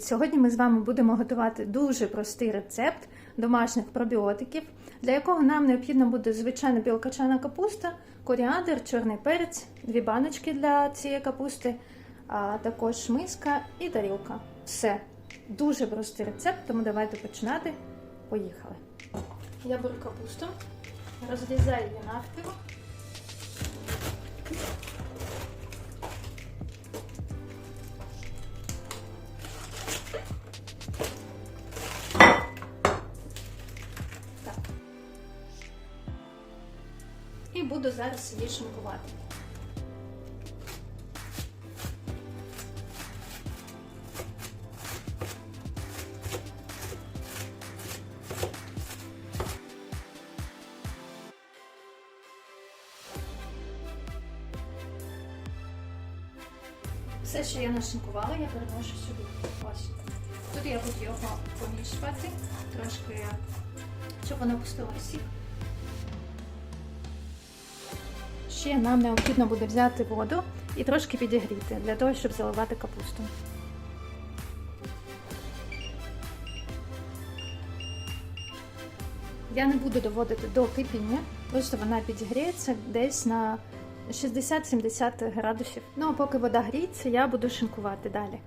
Сьогодні ми з вами будемо готувати дуже простий рецепт домашніх пробіотиків, для якого нам необхідно буде звичайна білокачана капуста, коріандр, чорний перець, дві баночки для цієї капусти, а також миска і тарілка. Все. Дуже простий рецепт, тому давайте починати. Поїхали. Я беру капусту, розрізаю її навпіл. Буду зараз її шинкувати. Все, що я нашинкувала, я переношу сюди. Ось. Тут я буду його помішувати, трошки, щоб воно пустило сік. Ще нам необхідно буде взяти воду і трошки підігріти для того, щоб заливати капусту. Я не буду доводити до кипіння, просто вона підігріється десь на 60-70 градусів. Ну а поки вода гріється, я буду шинкувати далі.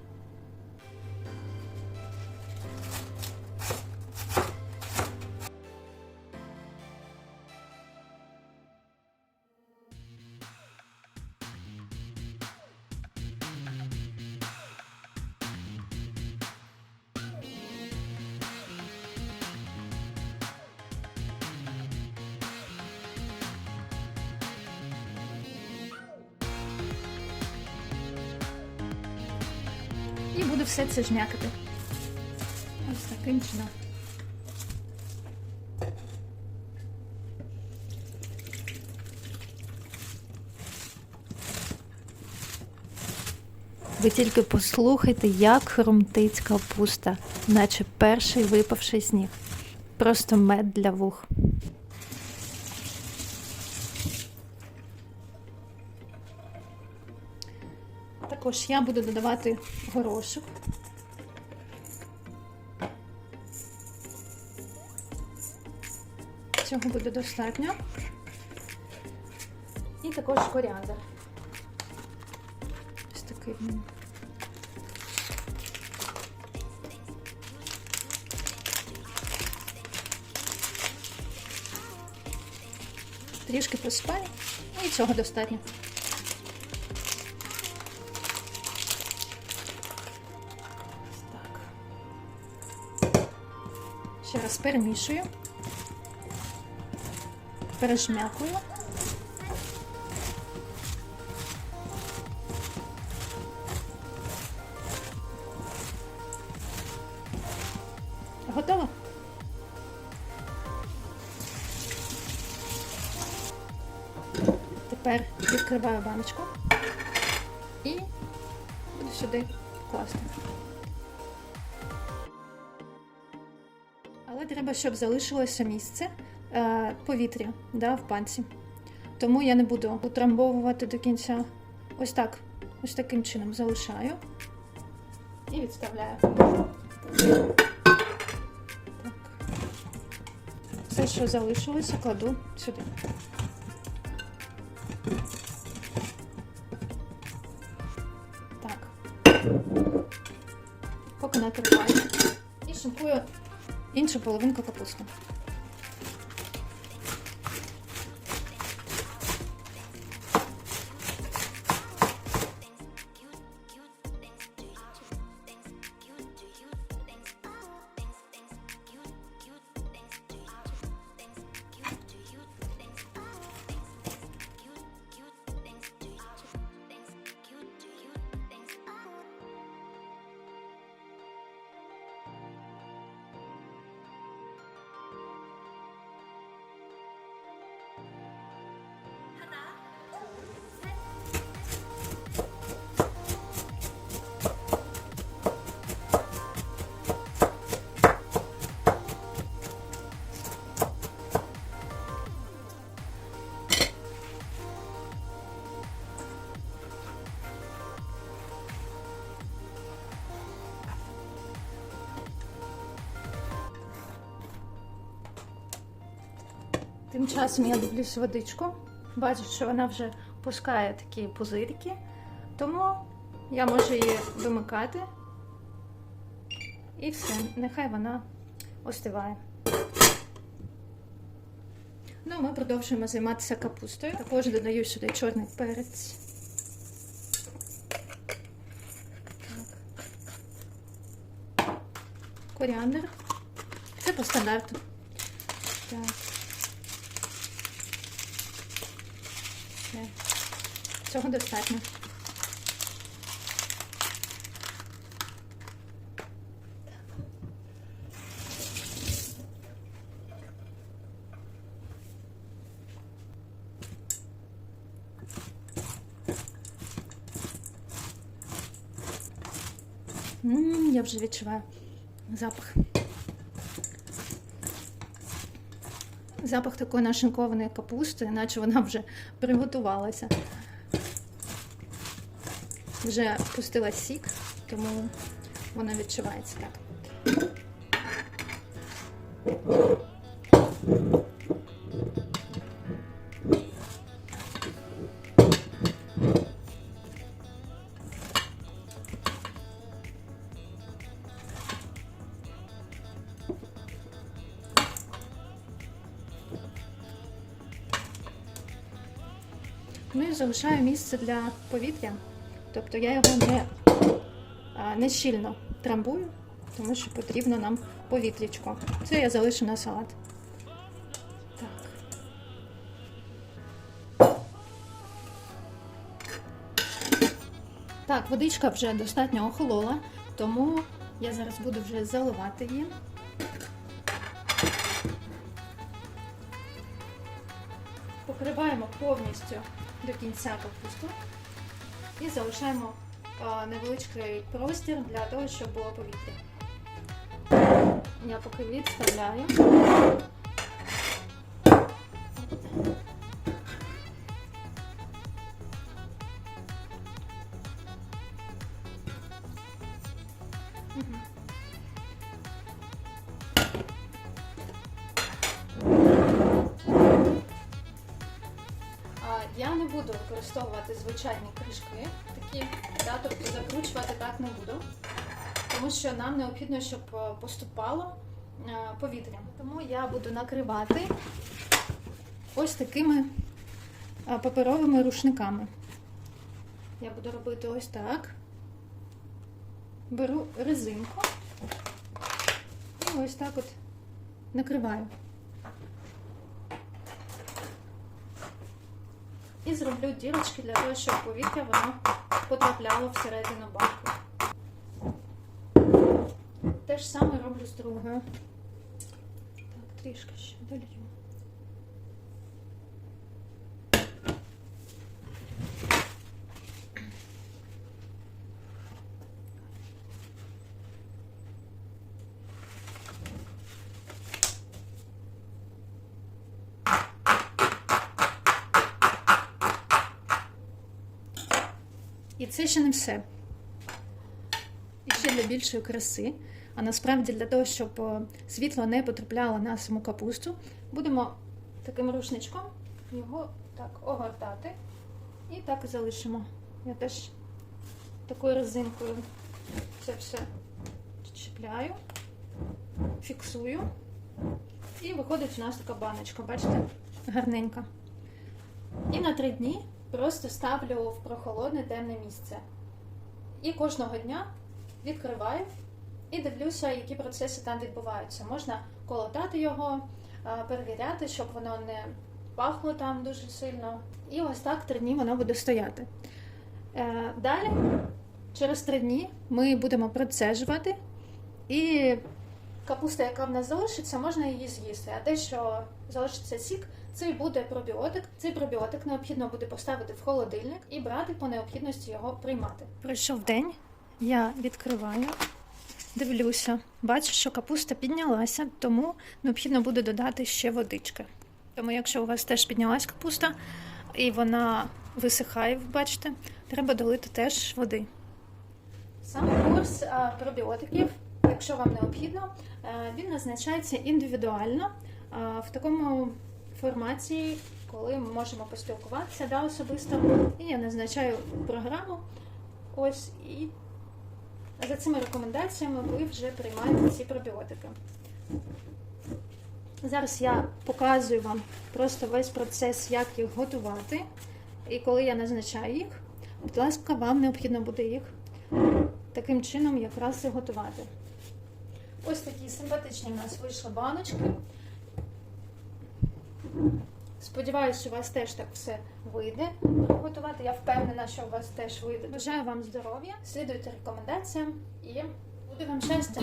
І буду все це жмякати. Ось таким чином. Ви тільки послухайте, як хрумтить капуста, наче перший випавший сніг. Просто мед для вух. Також я буду додавати горошок. Цього буде достатньо. І також коріандр. Ось такий. Трішки посипаю, і цього достатньо. Ще раз перемішую, пережмякую. Готово? Тепер відкриваю баночку і буду сюди класти. Але треба, щоб залишилося місце е, повітря да, в банці. Тому я не буду утрамбовувати до кінця. Ось так. Ось таким чином залишаю і відставляю. Так. Все, що залишилося, кладу сюди. Так. Поки накриваю. І шинкую іншу половинку капусти. Тим часом я дивлюсь водичку, бачу, що вона вже пускає такі пузирики, тому я можу її вимикати. І все, нехай вона остиває. Ну, ми продовжуємо займатися капустою. Також додаю сюди чорний перець. Так. Коріандр. Це по стандарту. Так. Все. Цього достатньо. М, Я вже відчуваю запах. Запах такої нашинкованої капусти, наче вона вже приготувалася. Вже пустила сік, тому вона відчувається так. Залишаю місце для повітря. Тобто я його не, не щільно трамбую, тому що потрібно нам повітрячко. Це я залишу на салат. Так. Так, водичка вже достатньо охолола, тому я зараз буду вже заливати її. Покриваємо повністю до кінця капусту і залишаємо невеличкий простір для того, щоб було повітря. Я поки відставляю. Мгм. Буду використовувати звичайні кришки, такі, да, тобто закручувати так не буду, тому що нам необхідно, щоб е, поступало е, повітря. Тому я буду накривати ось такими е, паперовими рушниками. Я буду робити ось так. Беру резинку і ось так от накриваю. І зроблю дірочки для того, щоб повітря воно потрапляло всередину банку. Те ж саме роблю з другою. Так, трішки ще долью. Це ще не все. І ще для більшої краси. А насправді для того, щоб е, світло не потрапляло на саму капусту, будемо таким рушничком його так огортати і так залишимо. Я теж такою резинкою це все чіпляю, фіксую. І виходить у нас така баночка, бачите, гарненька. І на три дні просто ставлю в прохолодне темне місце. І кожного дня відкриваю і дивлюся, які процеси там відбуваються. Можна колотати його, перевіряти, щоб воно не пахло там дуже сильно. І ось так три дні воно буде стояти. Е, Далі, через три дні, ми будемо процежувати. І капуста, яка в нас залишиться, можна її з'їсти. А те, що залишиться сік, це і буде пробіотик. Цей пробіотик необхідно буде поставити в холодильник і брати по необхідності його приймати. Пройшов день, я відкриваю, дивлюся, бачу, що капуста піднялася, тому необхідно буде додати ще водички. Тому, якщо у вас теж піднялась капуста і вона висихає, ви бачите, треба долити теж води. Сам курс пробіотиків, якщо вам необхідно, е, він назначається індивідуально в такому форматі, коли ми можемо поспілкуватися да, особисто. І я назначаю програму. Ось і за цими рекомендаціями ви вже приймаєте ці пробіотики. Зараз я показую вам просто весь процес, як їх готувати. І коли я назначаю їх, будь ласка, вам необхідно буде їх таким чином якраз і готувати. Ось такі симпатичні в нас вийшли баночки. Сподіваюсь, що у вас теж так все вийде готувати. Я впевнена, що у вас теж вийде. Бажаю вам здоров'я, слідуйте рекомендаціям і буде вам щастя!